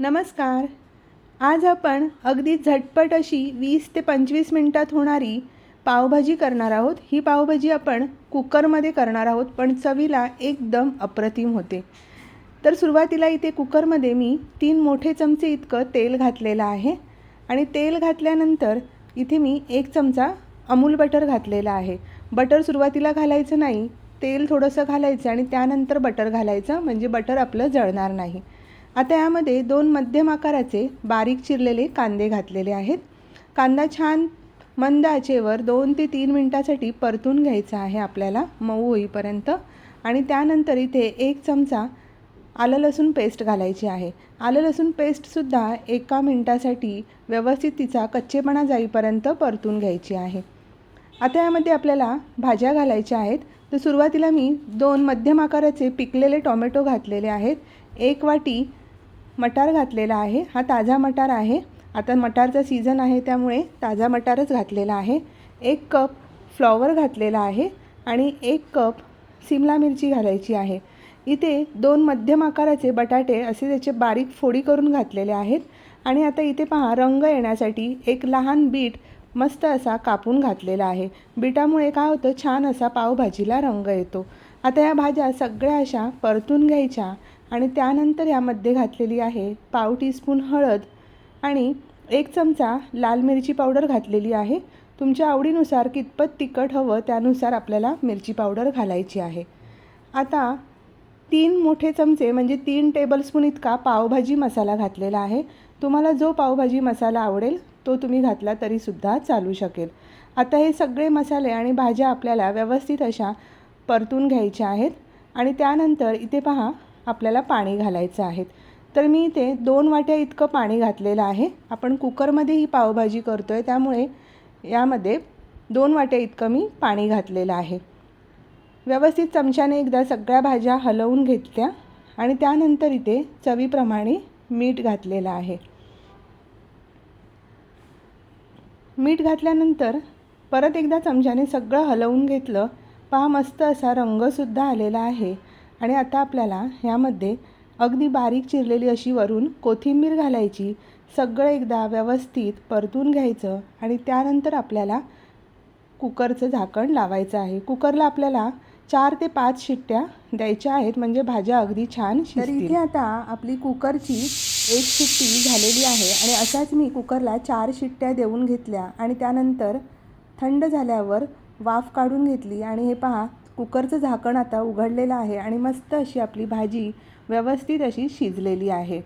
नमस्कार. आज आपण अगदी झटपट अशी वीस ते पंचवीस मिनटात होणारी पावभाजी करणार आहोत. ही पावभाजी आपण कुकरमध्ये करणार आहोत पण चवीला एकदम अप्रतिम होते. तर सुरुवातीला इथे कुकरमध्ये मी तीन मोठे चमचे इतकं तेल घातलेलं आहे आणि तेल घातल्यानंतर इथे मी एक चमचा अमूल बटर घातलेला आहे. बटर सुरुवातीला घालायचं नाही तेल थोडंसं घालायचं आणि त्यानंतर बटर घालायचं म्हणजे बटर आपलं जळणार नाही. आता यामध्ये दोन मध्यम आकाराचे बारीक चिरलेले कांदे घातलेले आहेत. कांदा छान मंद आचेवर दोन ते तीन मिनटासाठी परतून घ्यायचा आहे आपल्याला मऊ होईपर्यंत. आणि त्यानंतर इथे एक चमचा आलं लसूण पेस्ट घालायची आहे. आलं लसूण पेस्टसुद्धा एका मिनटासाठी व्यवस्थित तिचा कच्चेपणा जाईपर्यंत परतून घ्यायची आहे. आता यामध्ये आपल्याला भाज्या घालायच्या आहेत. तर सुरुवातीला मी दोन मध्यम आकाराचे पिकलेले टोमॅटो घातलेले आहेत. एक वाटी मटार घातलेला आहे. हा ताजा मटार आहे. आता मटारचा सीझन आहे त्यामुळे ताजा मटारच घातलेला आहे. एक कप फ्लॉवर घातलेला आहे आणि एक कप सिमला मिरची घालायची आहे. इथे दोन मध्यम आकाराचे बटाटे असे त्याचे बारीक फोडी करून घातलेले आहेत. आणि आता इथे पहा रंग येण्यासाठी एक लहान बीट मस्त असा कापून घातलेला आहे. बीटामुळे काय होतं छान असा पावभाजीला रंग येतो. आता या भाज्या सगळ्या अशा परतून घ्यायच्या आणि त्यानंतर यामध्ये घातलेली आहे पाव टीस्पून हळद आणि एक चमचा लाल मिरची पावडर घातलेली आहे. तुमच्या आवडीनुसार कितपत तिखट हवं त्यानुसार आपल्याला मिरची पावडर घालायची आहे. आता तीन मोठे चमचे म्हणजे तीन टेबलस्पून इतका पावभाजी मसाला घातलेला आहे. तुम्हाला जो पावभाजी मसाला आवडेल तो तुम्ही घातला तरीसुद्धा चालू शकेल. आता हे सगळे मसाले आणि भाज्या आपल्याला व्यवस्थित अशा परतून घ्यायच्या आहेत. आणि त्यानंतर इथे पहा आपल्याला पाणी घालायचं आहे. तर मी इथे दोन वाट्या इतकं पाणी घातलेलं आहे. आपण कुकरमध्ये ही पावभाजी करतो आहे त्यामुळे यामध्ये दोन वाट्या इतकं मी पाणी घातलेलं आहे. व्यवस्थित चमच्याने एकदा सगळ्या भाज्या हलवून घेतल्या आणि त्यानंतर इथे चवीप्रमाणे मीठ घातलेलं आहे. मीठ घातल्यानंतर परत एकदा चमच्याने सगळं हलवून घेतलं. पहा मस्त असा रंगसुद्धा आलेला आहे. आणि आता आपल्याला ह्यामध्ये अगदी बारीक चिरलेली अशी वरून कोथिंबीर घालायची सगळं एकदा व्यवस्थित परतून घ्यायचं आणि त्यानंतर आपल्याला कुकरचं झाकण लावायचं आहे. कुकरला आपल्याला चार ते पाच शिट्ट्या द्यायच्या आहेत म्हणजे भाज्या अगदी छान तर इथे आता आपली कुकरची एक शिट्टी झालेली आहे आणि अशाच मी कुकरला चार शिट्ट्या देऊन घेतल्या आणि त्यानंतर थंड झाल्यावर वाफ काढून घेतली आणि हे पहा कुकरचं झाकण आता उघडलेलं आहे आणि मस्त अशी आपली भाजी व्यवस्थित अशी शिजलेली आहे.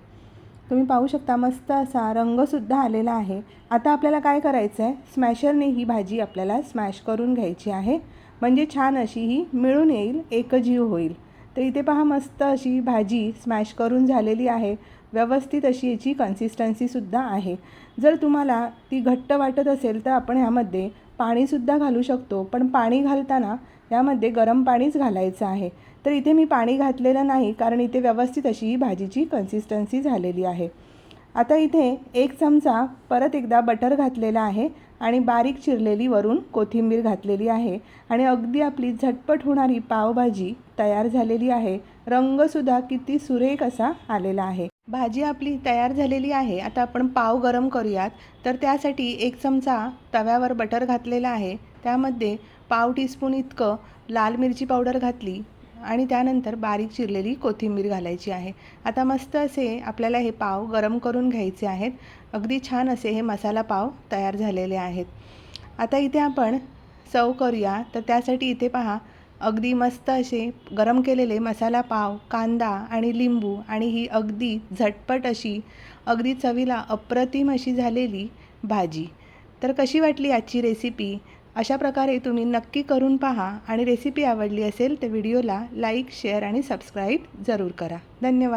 तुम्ही पाहू शकता मस्त असा रंगसुद्धा आलेला आहे. आता आपल्याला काय करायचं आहे स्मॅशरने ही भाजी आपल्याला स्मॅश करून घ्यायची आहे. म्हणजे छान अशी ही मिळून येईल एकजीव होईल. तर इथे पहा मस्त अशी भाजी स्मॅश करून झालेली आहे. व्यवस्थित अशी याची कन्सिस्टन्सीसुद्धा आहे. जर तुम्हाला ती घट्ट वाटत असेल तर आपण ह्यामध्ये पाणीसुद्धा घालू शकतो. पण पाणी घालताना यामध्ये गरम पाणीच घालायचं आहे. तर इथे मी पाणी घातलेलं नाही कारण इथे व्यवस्थित अशी ही भाजीची कन्सिस्टन्सी झालेली आहे. आता इथे एक चमचा परत एकदा बटर घातलेला आहे आणि बारीक चिरलेली वरून कोथिंबीर घातलेली आहे. आणि अगदी आपली झटपट होणारी पावभाजी तयार झालेली आहे. रंगसुद्धा किती सुरेख असा आलेला आहे. भाजी आपली तयार झालेली आहे. आता आपण पाव गरम करूयात. तर त्यासाठी एक चमचा तव्यावर बटर घातलेला आहे. त्यामध्ये पाव टीस्पून इतकं लाल मिरची पावडर घातली आणि त्यानंतर बारीक चिरलेली कोथिंबीर घालायची आहे. आता मस्त असे आपल्याला हे पाव गरम करून घ्यायचे आहेत. अगदी छान असे हे मसाला पाव तयार झालेले आहेत. आता इथे आपण सव करूया. तर त्यासाठी इथे पहा अगदी मस्त असे गरम केलेले मसाला पाव कांदा आणि लिंबू आणि ही अगदी झटपट अशी अगदी चवीला अप्रतिम अशी झालेली भाजी. तर कशी वाटली आजची रेसिपी अशा प्रकारे तुम्ही नक्की करून पहा आणि रेसिपी आवडली असेल तर व्हिडिओला लाईक शेअर आणि सबस्क्राईब जरूर करा. धन्यवाद.